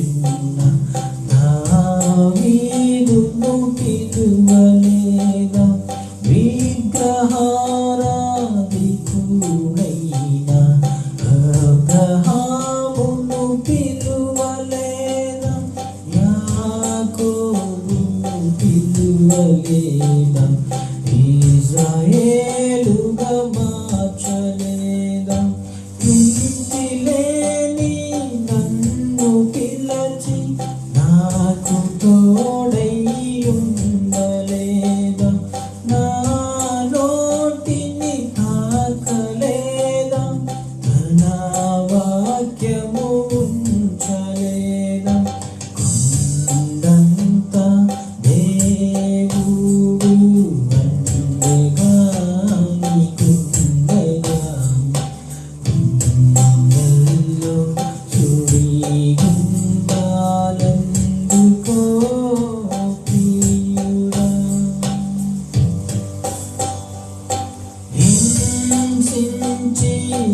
China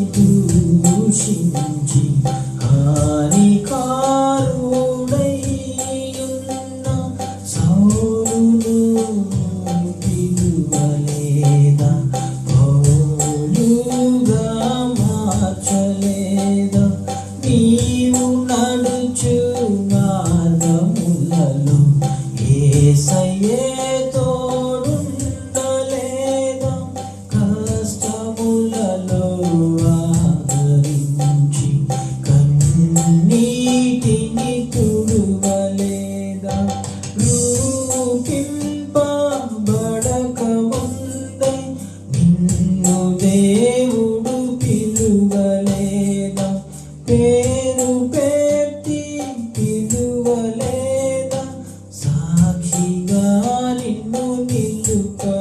不离 పేరు పెట్టి పిలువలేదా సాక్షిగా నిన్ను నిలుపా